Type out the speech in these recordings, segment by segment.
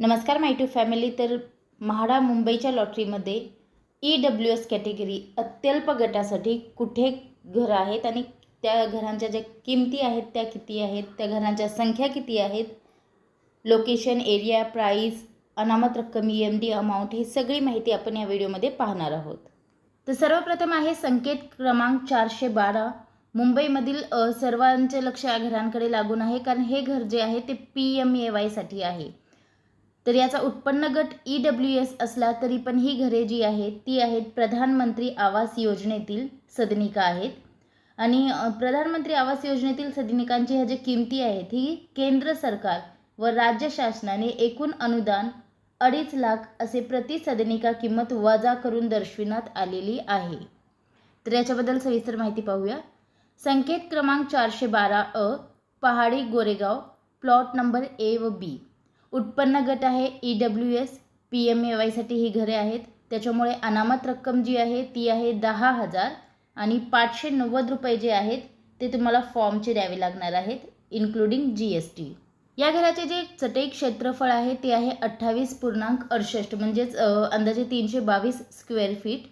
नमस्कार माय to family तर म्हाडा मुंबईच्या लॉटरीमध्ये ई डब्ल्यू एस कॅटेगरी अत्यल्प गटासाठी कुठे घरं आहेत आणि त्या घरांच्या ज्या किमती आहेत त्या किती आहेत त्या घरांच्या संख्या किती आहेत लोकेशन एरिया प्राईस अनामत रक्कम ई एम डी अमाऊंट ही सगळी माहिती आपण या व्हिडिओमध्ये पाहणार आहोत. तर सर्वप्रथम आहे संकेत क्रमांक चारशे बारा. मुंबईमधील सर्वांचे लक्ष या घरांकडे लागून आहे कारण हे घर जे आहे ते पी एम ए वायसाठी आहे. तर याचा उत्पन्न गट ई डब्ल्यू एस असला तरी पण ही घरे जी आहेत ती आहेत प्रधानमंत्री आवास योजनेतील सदनिका आहेत. आणि प्रधानमंत्री आवास योजनेतील सदनिकांची ह्या ज्या किमती आहेत ही केंद्र सरकार व राज्य शासनाने एकूण अनुदान अडीच लाख असे प्रति सदनिका किंमत वजा करून दर्शविण्यात आलेली आहे. तर याच्याबद्दल सविस्तर माहिती पाहूया. संकेत क्रमांक चारशे बारा अ पहाडी गोरेगाव प्लॉट नंबर ए व बी. उत्पन्न गट आहे E W S P M A वायसाठी ही घरे आहेत. त्याच्यामुळे अनामत रक्कम जी आहे ती आहे दहा हजार आणि पाचशे नव्वद रुपये जे आहेत ते तुम्हाला फॉर्मचे द्यावे लागणार आहेत इन्क्लुडिंग जी एस टी या घराचे जे चटई क्षेत्रफळ आहे ते आहे अठ्ठावीस पूर्णांक अडुसष्ट म्हणजेच अंदाजे तीनशे बावीस स्क्वेअर फीट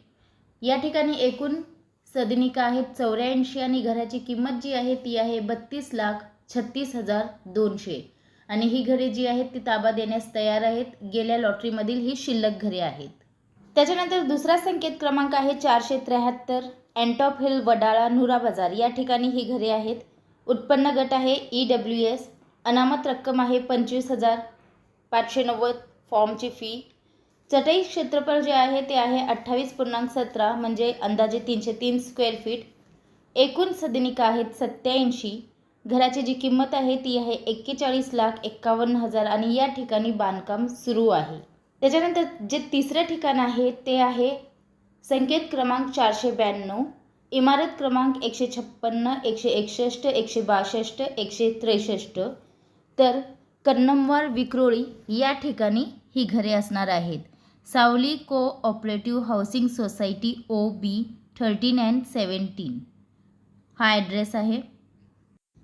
या ठिकाणी एकूण सदनिका आहेत चौऱ्याऐंशी आणि घराची किंमत जी आहे ती आहे बत्तीस लाख छत्तीस हजार दोनशे. आणि ही घरे जी आहेत ती ताबा देण्यास तयार आहेत. गेल्या लॉटरीमधील ही शिल्लक घरे आहेत. त्याच्यानंतर दुसरा संकेत क्रमांक आहे चारशे त्र्याहत्तर. अँटॉप हिल वडाळा नुरा बाजार. या ठिकाणी ही घरे आहेत. उत्पन्न गट आहे ई डब्ल्यू एस अनामत रक्कम आहे पंचवीस हजार पाचशे नव्वद. फॉर्मची फी चटई क्षेत्रफळ जे आहे ते आहे अठ्ठावीस पूर्णांक सतरा म्हणजे अंदाजे तीनशे तीन स्क्वेअर फीट एकूण सदनिका आहेत सत्याऐंशी. घराची जी किंमत आहे ती आहे एक्केचाळीस लाख एक्कावन्न हजार आणि या ठिकाणी बांधकाम सुरू आहे. त्याच्यानंतर जे तिसरं ठिकाण आहे ते आहे संकेत क्रमांक चारशे ब्याण्णव इमारत क्रमांक एकशे छप्पन्न एकशे एकसष्ट एकशे बासष्ट एकशे त्रेसष्ट. तर कन्नमवार विक्रोळी या ठिकाणी ही घरे असणार आहेत. Savali cooperative housing society O B thirteen and seventeen हा ॲड्रेस आहे.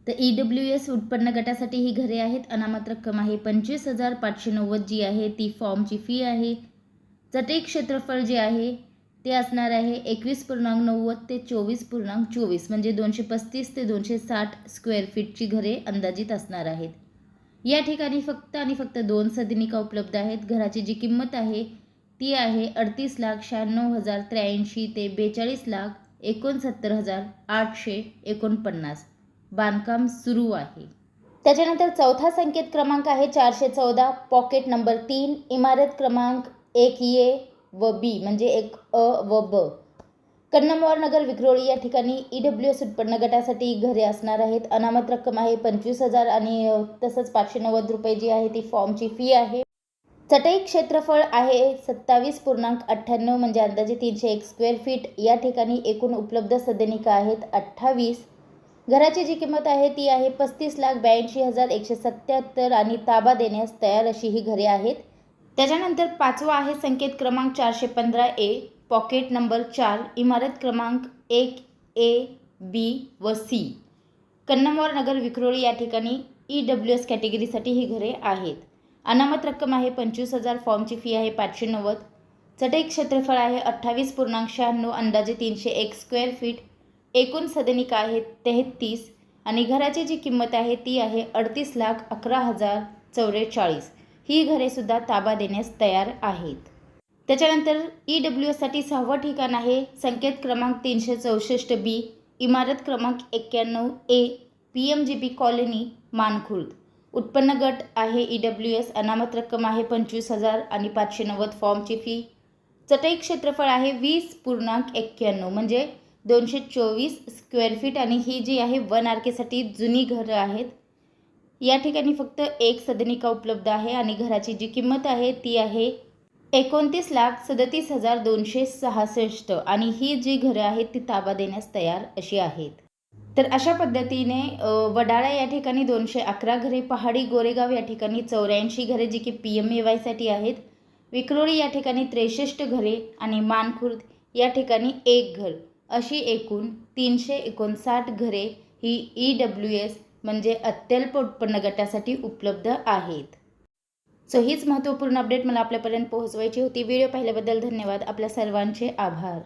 तर ई डब्ल्यू एस उत्पन्न गटासाठी ही घरे आहेत. अनामत रक्कम आहे पंचवीस हजार पाचशे नव्वद जी आहे. ती फॉर्मची फी आहे. चटई क्षेत्रफळ जे आहे ते असणार आहे एकवीस पूर्णांक नव्वद ते चोवीस पूर्णांक चोवीस. म्हणजे दोनशे पस्तीस ते दोनशे साठ स्क्वेअर फीटची घरे अंदाजित असणार आहेत. या ठिकाणी फक्त आणि फक्त दोन सदनिका उपलब्ध आहेत. घराची जी किंमत आहे ती आहे अडतीस लाख शहाण्णव हजार त्र्याऐंशी ते बेचाळीस लाख एकोणसत्तर हजार आठशे एकोणपन्नास. बांधकाम सुरू आहे. त्याच्यानंतर चौथा संकेत क्रमांक आहे चारशे चौदा पॉकेट नंबर तीन इमारत क्रमांक एक ए व बी म्हणजे एक अ व ब. कन्नमवार नगर विक्रोळी या ठिकाणी ई डब्ल्यू एस उत्पन्न गटासाठी घरे असणार आहेत. अनामत रक्कम आहे पंचवीस हजार आणि तसंच पाचशे नव्वद रुपये जी आहे ती फॉर्मची फी आहे. चटई क्षेत्रफळ आहे सत्तावीस पूर्णांक अठ्ठ्याण्णव म्हणजे अंदाजे तीनशे एक स्क्वेअर फीट या ठिकाणी एकूण उपलब्ध सदनिका आहेत अठ्ठावीस. घराची जी किंमत आहे ती आहे पस्तीस लाख ब्याऐंशी हजार एकशे सत्याहत्तर आणि ताबा देण्यास तयार अशी ही घरे आहेत. त्याच्यानंतर पाचवा आहे संकेत क्रमांक चारशे पंधरा ए पॉकेट नंबर चार इमारत क्रमांक एक ए बी व सी. कन्नमवार नगर विक्रोळी या ठिकाणी ई डब्ल्यू एस कॅटेगरीसाठी ही घरे आहेत. अनामत रक्कम आहे पंचवीस हजार फॉर्मची फी आहे पाचशे नव्वद. चटई क्षेत्रफळ आहे अठ्ठावीस पूर्णांक शहाण्णव अंदाजे तीनशे एक स्क्वेअर फीट. एकूण सदनिका आहेत तेहतीस आणि घराची जी किंमत आहे ती आहे अडतीस लाख अकरा हजार चौवेचाळीस ही घरेसुद्धा ताबा देण्यास तयार आहेत. त्याच्यानंतर ई डब्ल्यू एससाठी सहावं ठिकाण आहे संकेत क्रमांक तीनशे चौसष्ट बी इमारत क्रमांक एक्क्याण्णव A P M G B colony Mankhurd. उत्पन्न गट आहे ई डब्ल्यू एस अनामत रक्कम आहे पंचवीस हजार आणि पाचशे नव्वद फॉर्मची फी. चटई क्षेत्रफळ आहे वीस पूर्णांक एक्क्याण्णव म्हणजे दोनशे चोवीस स्क्वेअर फीट आणि ही जी आहे वन आर केसाठी जुनी घरं आहेत. या ठिकाणी फक्त एक सदनिका उपलब्ध आहे आणि घराची जी किंमत आहे ती आहे एकोणतीस लाख सदतीस हजार दोनशे सहासष्ट आणि ही जी घरं आहेत ती ताबा देण्यास तयार अशी आहेत. तर अशा पद्धतीने वडाळा या ठिकाणी दोनशे अकरा घरे पहाडी गोरेगाव या ठिकाणी चौऱ्याऐंशी घरे जी की पी एम ए वायसाठी आहेत. विक्रोळी या ठिकाणी त्रेसष्ट घरे आणि मानखुर्द या ठिकाणी एक घर. अशी एकूण तीनशे एकोणसाठ घरे ही ई डब्ल्यू एस म्हणजे अत्यल्प उत्पन्न गटासाठी उपलब्ध आहेत. सो हीच महत्त्वपूर्ण अपडेट मला आपल्यापर्यंत पोहोचवायची होती. व्हिडिओ पाहिल्याबद्दल धन्यवाद. आपल्या सर्वांचे आभार.